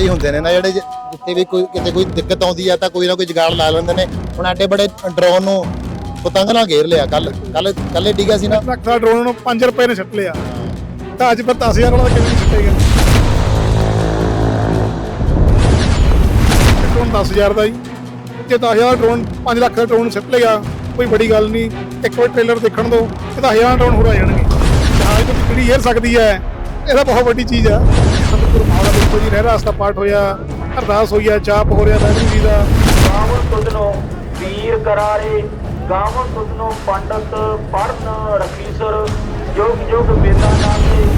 ਜੁਗਾੜੀ ਹੁੰਦੇ ਨੇ ਨਾ ਜਿਹੜੇ ਜਿੱਥੇ ਵੀ ਕੋਈ ਕਿਤੇ ਕੋਈ ਦਿੱਕਤ ਆਉਂਦੀ ਆ ਤਾਂ ਕੋਈ ਨਾ ਕੋਈ ਜੁਗਾੜ ਲਾ ਲੈਂਦੇ ਨੇ। ਹੁਣ ਐਡੇ ਬੜੇ ਡਰੋਨ ਨੂੰ ਪਤੰਗ ਨਾਲ ਘੇਰ ਲਿਆ ਕੱਲ ਕੱਲ ਕੱਲੇ ਡਿੱਗਿਆ ਸੀ ਨਾ। ਲੱਖ ਦਾ ਡਰੋਨ ਨੂੰ 5 ਰੁਪਏ ਨੇ ਛੱਟ ਲਿਆ। ਤਾਂ ਅੱਜ ਪਰ 10000 ਵਾਲਾ ਕਿਵੇਂ ਛੱਟੇਗਾ ਡਰੋਨ 10000 ਦਾ ਜੀ। ਜੇ 10000 ਦਾ ਡਰੋਨ 5 ਲੱਖ ਦਾ ਡਰੋਨ ਛੱਟ ਲਿਆ, ਕੋਈ ਬੜੀ ਗੱਲ ਨਹੀਂ। ਇੱਕ ਵਾਰ ਟ੍ਰੇਲਰ ਦੇਖਣ ਦੋ ਇਹ ਤਾਂ 1000 ਡਰੋਨ ਹੋਰ ਆ ਜਾਣਗੇ। ਜਹਾਜ਼ ਤੋਂ ਕਿਹੜੀ ਏਰ ਸਕਦੀ ਹੈ? ਇਹ ਤਾਂ ਬਹੁਤ ਵੱਡੀ ਚੀਜ਼ ਆ। ਸੰਤਪੁਰ ਮਾਹੌਲ ਦੇਖੋ ਜੀ ਰਹਿ ਰਾਸਤਾ ਪਾਠ ਹੋਇਆ ਅਰਦਾਸ ਹੋਈ ਹੈ ਜਾਪ ਹੋ ਰਿਹਾ ਵਾਹਿਗੁਰੂ ਜੀ ਦਾ। ਗਾਵਨ ਤੁਧਨੋ ਵੀਰ ਕਰਾਰੇ ਗਾਵਨ ਤੁਧਨੋ ਪੰਡਤ ਪੜਨ ਰਖੀਸਰ ਜੋਗ ਜੋਗ ਵੇਦਾਂ ਨਾਲੇ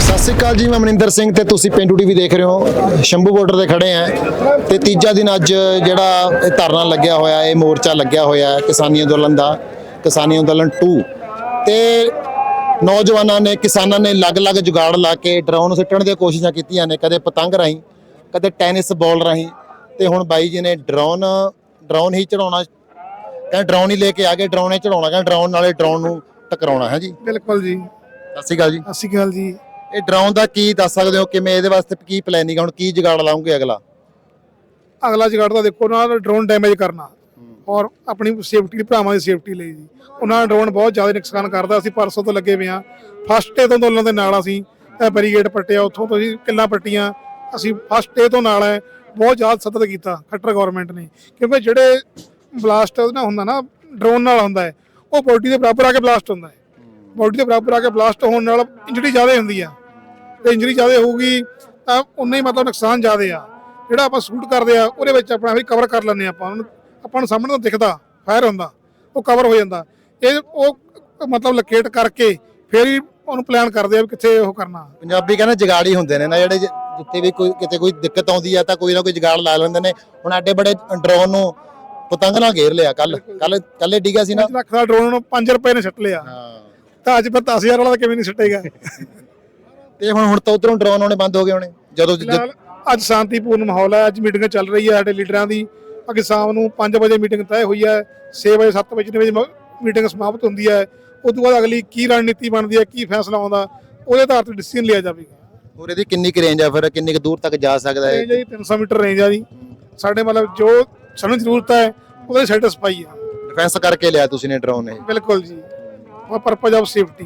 ਸਤਿ ਸ਼੍ਰੀ ਅਕਾਲ ਜੀ ਮੈਂ ਮਨਿੰਦਰ ਸਿੰਘ ਤੇ ਤੁਸੀਂ ਪਿੰਡੂ ਟੀਵੀ ਦੇਖ ਰਹੇ ਹੋ। ਸ਼ੰਭੂ ਬਾਰਡਰ ਤੇ ਖੜੇ ਆ। ਤੇ ਤੀਜਾ ਦਿਨ ਅੱਜ ਜਿਹੜਾ ਇਹ ਧਰਨਾ ਲੱਗਿਆ ਹੋਇਆ ਇਹ ਮੋਰਚਾ ਲੱਗਿਆ ਹੋਇਆ ਹੈ ਕਿਸਾਨੀ ਅੰਦੋਲਨ ਦਾ। ਕਿਸਾਨੀ ਅੰਦੋਲਨ 2 ਤੇ ਨੌਜਵਾਨਾਂ ਨੇ ਕਿਸਾਨਾਂ ਨੇ ਅਲੱਗ-ਅਲੱਗ ਜੁਗਾੜ ਲਾ ਕੇ ਡਰੋਨ ਸਿੱਟਣ ਦੀਆਂ ਕੋਸ਼ਿਸ਼ਾਂ ਕੀਤੀਆਂ ਨੇ ਕਦੇ ਪਤੰਗ ਰਾਹੀਂ ਕਦੇ ਟੈਨਿਸ ਬਾਲ ਰਾਹੀਂ। ਤੇ ਹੁਣ ਬਾਈ ਜੀ ਨੇ ਡਰੋਨ ਡਰੋਨ ਹੀ ਚੜਾਉਣਾ ਕਹਿੰਦੇ ਡਰੋਨ ਹੀ ਲੈ ਕੇ ਆ ਗਏ ਡਰੋਨ ਹੀ ਚੜਾਉਣਾ ਕਹਿੰਦੇ ਡਰੋਨ ਨਾਲੇ ਡਰੋਨ ਨੂੰ ਟਕਰਾਉਣਾ ਹੈ ਜੀ? ਬਿਲਕੁਲ ਜੀ। ਸਤਿ ਸ਼੍ਰੀ ਅਕਾਲ ਜੀ। ਸਤਿ ਸ਼੍ਰੀ ਅਕਾਲ ਜੀ। ਇਹ ਡਰਾਉਣ ਦਾ ਕੀ ਦੱਸ ਸਕਦੇ ਹੋ ਕਿਵੇਂ ਇਹਦੇ ਵਾਸਤੇ ਕੀ ਪਲੈਨਿੰਗ ਹੁਣ ਕੀ ਜੁਗਾੜ ਲਾਉਂਗੇ ਅਗਲਾ? ਅਗਲਾ ਜਗਾੜ ਦਾ ਦੇਖੋ ਨਾ ਡਰੋਨ ਡੈਮੇਜ ਕਰਨਾ। ਔਰ ਆਪਣੀ ਸੇਫਟੀ ਲਈ, ਭਰਾਵਾਂ ਦੀ ਸੇਫਟੀ ਲਈ ਜੀ। ਉਹਨਾਂ ਦਾ ਡਰੋਨ ਬਹੁਤ ਜ਼ਿਆਦਾ ਨੁਕਸਾਨ ਕਰਦਾ, ਅਸੀਂ ਪਰਸੋਂ ਤੋਂ ਲੱਗੇ ਹੋਏ ਆ ਫਸਟ ਡੇ ਤੋਂ ਅੰਦੋਲਨ ਦੇ ਨਾਲ ਅਸੀਂ ਇਹ ਬੈਰੀਗੇਡ ਪੱਟਿਆ ਉੱਥੋਂ ਤੋਂ ਜੀ ਕਿੱਲਾਂ ਪੱਟੀਆਂ ਅਸੀਂ ਫਸਟ ਡੇ ਤੋਂ ਨਾਲ ਹੈ ਬਹੁਤ ਜ਼ਿਆਦਾ ਸਤਤ ਕੀਤਾ, ਖੱਟਰ ਗਵਰਨਮੈਂਟ ਨੇ। ਕਿਉਂਕਿ ਜਿਹੜੇ ਬਲਾਸਟ ਉਹਦੇ ਨਾਲ ਹੁੰਦਾ ਨਾ ਡਰੋਨ ਨਾਲ ਹੁੰਦਾ ਹੈ, ਉਹ ਬੋਡੀ ਦੇ ਬਰਾਬਰ ਆ ਕੇ ਬਲਾਸਟ ਹੁੰਦਾ ਹੈ। ਬੋਡੀ ਦੇ ਬਰਾਬਰ ਆ ਕੇ ਬਲਾਸਟ ਹੋਣ ਨਾਲ ਇੰਜਰੀ ਜ਼ਿਆਦਾ ਹੁੰਦੀ ਆ। ਤੇ ਇੰਜਰੀ ਜ਼ਿਆਦਾ ਹੋਊਗੀ, ਤਾਂ ਉਨਾ ਹੀ ਮਤਲਬ ਨੁਕਸਾਨ ਜ਼ਿਆਦਾ ਆ। ਜਿਹੜਾ ਆਪਾਂ ਸ਼ੂਟ ਕਰਦੇ ਆ, ਉਹਦੇ ਵਿੱਚ ਆਪਣਾ ਵੀ ਕਵਰ ਕਰ ਲੈਂਦੇ ਆ ਆਪਾਂ। ਉਹਨੂੰ ਆਪਾਂ ਨੂੰ ਸਾਹਮਣੇ ਤੋਂ ਦਿਖਦਾ ਫਾਇਰ ਹੁੰਦਾ ਉਹ ਕਵਰ ਹੋ ਜਾਂਦਾ। ਇਹ ਉਹ ਮਤਲਬ ਲੋਕੇਟ ਕਰਕੇ ਫਿਰ ਹੀ ਉਹਨੂੰ ਪਲਾਨ ਕਰਦੇ ਆ ਵੀ ਕਿੱਥੇ ਉਹ ਕਰਨਾ। ਪੰਜਾਬੀ ਕਹਿੰਦੇ ਜਗਾੜੀ ਹੁੰਦੇ ਨੇ ਨਾ ਜਿਹੜੇ ਜਿੱਥੇ ਵੀ ਕੋਈ ਕਿਤੇ ਕੋਈ ਦਿੱਕਤ ਆਉਂਦੀ ਆ ਤਾਂ ਕੋਈ ਨਾ ਕੋਈ ਜਗਾੜ ਲਾ ਲੈਂਦੇ ਨੇ। ਹੁਣ ਐਡੇ ਬੜੇ ਡਰੋਨ ਨੂੰ ਪਤੰਗ ਨਾਲ ਘੇਰ ਲਿਆ ਕੱਲ ਕੱਲ ਕੱਲੇ ਡਿੱਗਾ ਸੀ ਨਾ। 5 ਲੱਖ ਦਾ ਡਰੋਨ ਨੂੰ 5 ਰੁਪਏ ਨੇ ਛੱਟ ਲਿਆ। ਹਾਂ। ਤਾਂ ਅੱਜ ਪਰ 10000 ਵਾਲਾ ਕਿਵੇਂ ਨਹੀਂ ਛੱਟੇਗਾ ਤੇ ਹੁਣ ਹੁਣ ਤਾਂ ਉਧਰੋਂ ਡਰੋਨ ਆਉਣੇ ਬੰਦ ਹੋ ਗਏ ਹੋਣੇ। ਜਦੋਂ ਅੱਜ ਸ਼ਾਂਤੀਪੂਰਨ ਮਾਹੌਲ ਹੈ ਅੱਜ ਮੀਟਿੰਗ ਚੱਲ ਰਹੀ ਹੈ ਸਾਡੇ ਲੀਡਰਾਂ ਦੀ। ਅੱਗੇ ਸ਼ਾਮ ਨੂੰ 5 ਵਜੇ ਮੀਟਿੰਗ ਤੈਅ ਹੋਈ ਹੈ 6 ਵਜੇ 7 ਵਜੇ ਵਜੇ ਮੀਟਿੰਗ ਸਮਾਪਤ ਹੁੰਦੀ ਹੈ ਉਸ ਤੋਂ ਬਾਅਦ ਅਗਲੀ ਕੀ ਰਣਨੀਤੀ ਬਣਦੀ ਹੈ ਕੀ ਫੈਸਲਾ ਆਉਂਦਾ ਉਹਦੇ ਆਧਾਰ ਤੇ ਡਿਸੀਜਨ ਲਿਆ ਜਾਵੇਗਾ। ਹੋਰ ਇਹਦੀ ਕਿੰਨੀ ਕੁ ਰੇਂਜ ਆ ਫਿਰ ਕਿੰਨੀ ਕੁ ਦੂਰ ਤੱਕ ਜਾ ਸਕਦਾ ਹੈ? ਜੀ 300 ਮੀਟਰ ਰੇਂਜ ਆ ਜੀ। ਸਾਡੇ ਮਤਲਬ ਜੋ ਸਾਨੂੰ ਜ਼ਰੂਰਤ ਹੈ ਉਹਦੇ ਸੈਟੀਸਫਾਈ ਹੈ ਡਿਫੈਂਸ ਕਰਕੇ ਲਿਆ ਤੁਸੀਂ ਨੇ ਡਰੋਨ ਇਹ? ਬਿਲਕੁਲ ਜੀ। ਉਹ ਪਰਪਸ ਆਫ ਸੇਫਟੀ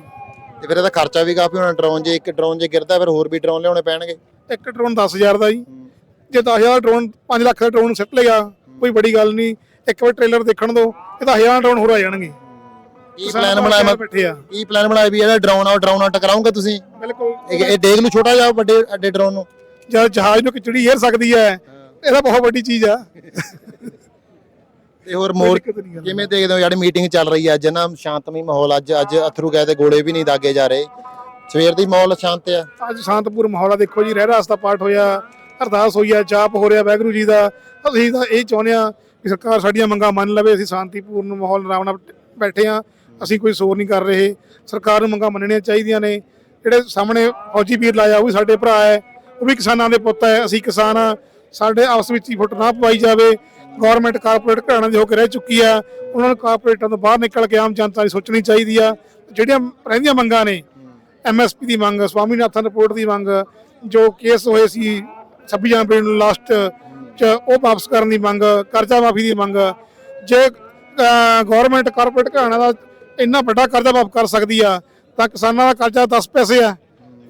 ਤੇ ਫਿਰ ਇਹਦਾ ਖਰਚਾ ਵੀ ਕਾਫੀ ਹੋਣਾ ਡਰੋਨ ਜੇ ਇੱਕ ਡਰੋਨ ਜੇ ਗਿਰਦਾ ਫਿਰ ਹੋਰ ਵੀ ਡਰੋਨ ਲਿਆਉਣੇ ਪੈਣਗੇ? ਇੱਕ ਡਰੋਨ 10000 ਦਾ ਜੀ। ਜੇ 10000 ਡਰੋਨ 5 ਲੱਖ ਦਾ ਡਰੋਨ ਸਿੱਟ ਲਿਆ ਕੋਈ ਬੜੀ ਗੱਲ ਨਹੀਂ ਇੱਕ ਵਾਰ ਟ੍ਰੇਲਰ ਦੇਖਣ ਦੋ ਇਹ ਤਾਂ 1000 ਡਰੋਨ ਹੋਰ ਆ ਜਾਣਗੇ। ਕੀ ਪਲਾਨ ਬਣਾਇਆ ਮੈਂ ਬੈਠੇ ਆ। ਕੀ ਪਲਾਨ ਬਣਾਇਆ ਵੀ ਇਹਦਾ ਡਰੋਨ ਆ ਡਰੋਨ ਨਾਲ ਟਕਰਾਉਂਗੇ ਤੁਸੀਂ? ਬਿਲਕੁਲ। ਇਹ ਡੇਗ ਨੂੰ ਛੋਟਾ ਜਿਹਾ ਵੱਡੇ ਅੱਡੇ ਡਰੋਨ ਨੂੰ। ਜਦ ਜਹਾਜ਼ ਨੂੰ ਕਿਚੜੀ ਏਰ ਸਕਦੀ ਹੈ। ਇਹਦਾ ਬਹੁਤ ਵੱਡੀ ਚੀਜ਼ ਆ। ਤੇ ਹੋਰ ਮੋਰ। ਕਿਵੇਂ ਦੇਖਦੇ ਹੋ ਜਿਹੜੀ ਮੀਟਿੰਗ ਚੱਲ ਰਹੀ ਹੈ ਅੱਜ ਨਾ ਸ਼ਾਂਤਮਈ ਮਾਹੌਲ ਅੱਜ ਅੱਜ ਅਥਰੂ ਗਏ ਤੇ ਗੋਲੇ ਵੀ ਨਹੀਂ ਦਾਗੇ ਜਾ ਰਹੇ। ਸਵੇਰ ਦੀ ਮਾਹੌਲ ਸ਼ਾਂਤ ਆ। ਅੱਜ ਸ਼ਾਂਤਪੁਰ ਮਾਹੌਲ ਆ। ਦੇਖੋ ਜੀ ਰਹਿ ਰਾਸਤਾ ਪਾਠ ਹੋਇਆ। ਅਰਦਾਸ ਹੋਈ ਹੈ ਜਾਪ ਹੋ ਰਿਹਾ ਵਾਹਿਗੁਰੂ ਜੀ ਦਾ। ਅਸੀਂ ਤਾਂ ਇਹ ਚਾਹੁੰਦੇ ਆ ਕਿ ਸਰਕਾਰ ਸਾਡੀਆਂ ਮੰਗਾਂ ਮੰਨ ਲਵੇ, ਅਸੀਂ ਸ਼ਾਂਤੀਪੂਰਨ ਮਾਹੌਲ ਆਰਾਮ ਨਾਲ ਬੈਠੇ ਆ ਅਸੀਂ ਕੋਈ ਸ਼ੋਰ ਨਹੀਂ ਕਰ ਰਹੇ। ਸਰਕਾਰ ਨੂੰ ਮੰਗਾਂ ਮੰਨਣੀਆਂ ਚਾਹੀਦੀਆਂ ਨੇ। ਜਿਹੜੇ ਸਾਹਮਣੇ ਫੌਜੀ ਵੀਰ ਲਾਇਆ, ਉਹ ਵੀ ਸਾਡੇ ਭਰਾ ਹੈ। ਉਹ ਵੀ ਕਿਸਾਨਾਂ ਦੇ ਪੁੱਤ ਹੈ। ਅਸੀਂ ਕਿਸਾਨ ਆ ਸਾਡੇ ਆਪਸ ਵਿੱਚ ਹੀ ਫੁੱਟ ਨਾ ਪਵਾਈ ਜਾਵੇ। ਗਵਰਨਮੈਂਟ ਕਾਰਪੋਰੇਟ ਘਰਾਣਿਆਂ ਦੇ ਹੋ ਕੇ ਰਹਿ ਚੁੱਕੀ ਆ। ਉਹਨਾਂ ਨੂੰ ਕਾਰਪੋਰੇਟਾਂ ਤੋਂ ਬਾਹਰ ਨਿਕਲ ਕੇ ਆਮ ਜਨਤਾ ਦੀ ਸੋਚਣੀ ਚਾਹੀਦੀ ਆ। ਜਿਹੜੀਆਂ ਰਹਿੰਦੀਆਂ ਮੰਗਾਂ ਨੇ ਐਮਐਸਪੀ ਦੀ ਮੰਗ, ਸਵਾਮੀਨਾਥਨ ਰਿਪੋਰਟ ਦੀ ਮੰਗ, ਜੋ ਕੇਸ ਹੋਏ ਸੀ 26 ਜਨਵਰੀ ਨੂੰ ਲਾਸਟ ਚ ਉਹ ਵਾਪਸ ਕਰਨ ਦੀ ਮੰਗ ਕਰਜ਼ਾ ਮਾਫੀ ਦੀ ਮੰਗ। ਜੇ ਗਵਰਨਮੈਂਟ ਕਾਰਪੋਰੇਟ ਘਰਾਣਾ ਦਾ ਇੰਨਾ ਵੱਡਾ ਕਰਜ਼ਾ ਮਾਫ ਕਰ ਸਕਦੀ ਆ ਤਾਂ ਕਿਸਾਨਾਂ ਦਾ ਕਰਜ਼ਾ 10 ਪੈਸੇ ਆ।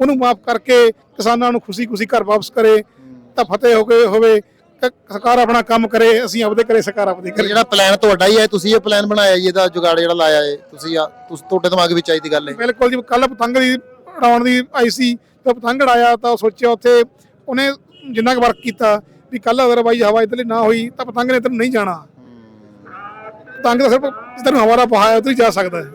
ਉਹਨੂੰ ਮਾਫ ਕਰਕੇ ਕਿਸਾਨਾਂ ਨੂੰ ਖੁਸ਼ੀ-ਖੁਸ਼ੀ ਘਰ ਵਾਪਸ ਕਰੇ ਤਾਂ ਫਤਿਹ ਹੋ ਕੇ ਹੋਵੇ ਸਰਕਾਰ ਆਪਣਾ ਕੰਮ ਕਰੇ ਅਸੀਂ ਆਪਦੇ ਕਰੇ ਸਰਕਾਰ ਆਪਦੇ ਕਰੇ। ਜਿਹੜਾ ਪਲਾਨ ਤੁਹਾਡਾ ਹੀ ਹੈ ਤੁਸੀਂ ਇਹ ਪਲਾਨ ਬਣਾਇਆ ਜੀ ਇਹਦਾ ਜੁਗਾੜ ਜਿਹੜਾ ਲਾਇਆ ਹੈ ਤੁਸੀਂ ਆ- ਤੁਸੀਂ ਤੁਹਾਡੇ ਦਿਮਾਗ ਵਿੱਚ ਆਈ ਦੀ ਗੱਲ ਹੈ। ਬਿਲਕੁਲ ਜੀ ਕੱਲ ਪਤੰਗ ਦੀ ਉਡਾਉਣ ਦੀ ਆਈ ਸੀ ਤੇ ਪਤੰਗ ਉਡਾਇਆ ਤਾਂ ਸੋਚਿਆ ਉੱਥੇ ਉਹਨੇ ਜਿੰਨਾ ਕੁ ਵਰਕ ਕੀਤਾ ਵੀ ਕੱਲ ਅਗਰ ਬਾਈ ਹਵਾ ਇਧਰਲੀ ਨਾ ਹੋਈ ਤਾਂ ਪਤੰਗ ਨੇ ਇੱਧਰ ਨਹੀਂ ਜਾਣਾ। ਪਤੰਗ ਤਾਂ ਸਿਰਫ ਜਿੱਧਰ ਨੂੰ ਹਵਾ ਦਾ ਉਧਰ ਹੀ ਜਾ ਸਕਦਾ ਹੈ।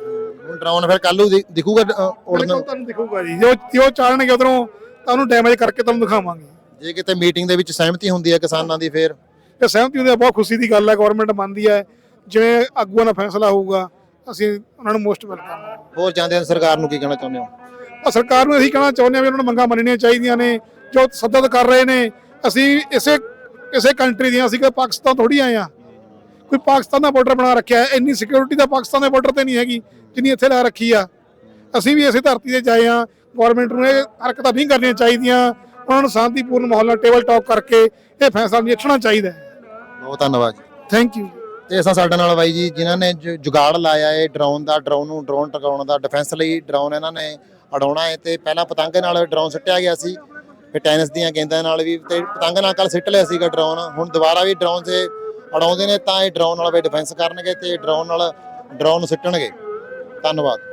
ਹੁਣ ਡਰੋਨ ਫਿਰ ਕੱਲ ਨੂੰ ਦਿ- ਦਿਖੂਗਾ ਅ, ਉੜਨ। ਬਿਲਕੁਲ ਤੁਹਾਨੂੰ ਦਿਖੂਗਾ ਜੀ। ਜੋ ਜੋ ਚਾੜਨਗੇ ਉਧਰੋਂ ਤਾਂ ਉਹਨੂੰ ਡੈਮੇਜ ਕਰਕੇ ਤੁਹਾਨੂੰ ਦਿਖਾਵਾਂਗੇ। ਜੇ ਕਿਤੇ ਮੀਟਿੰਗ ਦੇ ਵਿੱਚ ਸਹਿਮਤੀ ਹੁੰਦੀ ਹੈ ਕਿਸਾਨਾਂ ਦੀ ਫਿਰ? ਤੇ ਸਹਿਮਤੀ ਹੁੰਦੀ ਹੈ ਬਹੁਤ ਖੁਸ਼ੀ ਦੀ ਗੱਲ ਹੈ ਗਵਰਨਮੈਂਟ ਮੰਨਦੀ ਹੈ। ਜਿਵੇਂ ਆਗੂਆਂ ਦਾ ਫੈਸਲਾ ਹੋਊਗਾ ਅਸੀਂ ਉਹਨਾਂ ਨੂੰ ਮੋਸਟ ਵੈਲਕਮ ਹੋਰ ਜਾਂਦੇ ਸਰਕਾਰ ਨੂੰ ਕੀ ਕਹਿਣਾ ਚਾਹੁੰਦੇ ਹੋ? ਸਰਕਾਰ ਨੂੰ ਅਸੀਂ ਕਹਿਣਾ ਚਾਹੁੰਦੇ ਹਾਂ ਵੀ ਉਹਨਾਂ ਨੂੰ ਮੰਗਾਂ ਮੰਨਣੀਆਂ ਚਾਹੀਦੀਆਂ ਨੇ। ਜੋ ਸੱਦਤ ਕਰ ਰਹੇ ਨੇ ਅਸੀਂ ਇਸੇ ਇਸੇ ਕੰਟਰੀ ਦੀਆਂ ਅਸੀਂ ਕਿ ਪਾਕਿਸਤਾਨ ਥੋੜੀ ਆਏ ਆ ਕੋਈ ਪਾਕਿਸਤਾਨ ਦਾ ਬਾਰਡਰ ਬਣਾ ਰੱਖਿਆ ਹੈ ਇੰਨੀ ਸਿਕਿਉਰਿਟੀ ਤਾਂ ਪਾਕਿਸਤਾਨ ਦੇ ਬਾਰਡਰ ਤੇ ਨਹੀਂ ਹੈਗੀ ਜਿੰਨੀ ਇੱਥੇ ਲਾ ਰੱਖੀ ਆ। ਅਸੀਂ ਵੀ ਇਸੇ ਧਰਤੀ ਤੇ ਜਾਏ ਆ ਗਵਰਨਮੈਂਟ ਨੂੰ ਇਹ ਹਰਕਤਾਂ ਨਹੀਂ ਕਰਨੀਆਂ ਚਾਹੀਦੀਆਂ ਉਹਨਾਂ ਨੂੰ ਸ਼ਾਂਤੀਪੂਰਨ ਮਾਹੌਲ ਨਾਲ ਟੇਬਲ ਟਾਕ ਕਰਕੇ ਇਹ ਫੈਸਲਾ ਨਿੱਛਣਾ ਚਾਹੀਦਾ ਹੈ। ਬਹੁਤ ਧੰਨਵਾਦ ਜੀ। ਥੈਂਕ ਯੂ ਤੇ ਇਸਾਂ ਸਾਡੇ ਨਾਲ ਬਾਈ ਜੀ ਜਿਨ੍ਹਾਂ ਨੇ ਜੁਗਾੜ ਲਾਇਆ ਹੈ ਡਰੋਨ ਦਾ ਡਰੋਨ ਨੂੰ ਡਰੋਨ ਟਿਕਾਉਣ ਦਾ ਡਿਫੈਂਸ ਲਈ ਡਰੋਨ ਇਹਨਾਂ ਨੇ ਉਡਾਉਣਾ ਹੈ ਤੇ ਪਹਿਲਾਂ ਪਤੰਗ ਨਾਲ ਡਰੋਨ ਸਿੱਟਿਆ ਗਿਆ ਸੀ। ਫਿਰ ਟੈਨਿਸ ਦੀਆਂ ਗੇਂਦਾਂ ਨਾਲ ਵੀ ਤੇ ਪਤੰਗ ਨਾਲ ਕੱਲ ਸਿੱਟ ਲਿਆ ਸੀਗਾ ਡਰੋਨ ਹੁਣ ਦੁਬਾਰਾ ਵੀ ਡਰੋਨ ਤੇ ਉਡਾਉਂਦੇ ਨੇ ਤਾਂ ਇਹ ਡਰੋਨ ਨਾਲ ਵੀ ਡਿਫੈਂਸ ਕਰਨਗੇ ਤੇ ਡਰੋਨ ਨਾਲ ਡਰੋਨ ਨੂੰ ਸਿੱਟਣਗੇ। ਧੰਨਵਾਦ।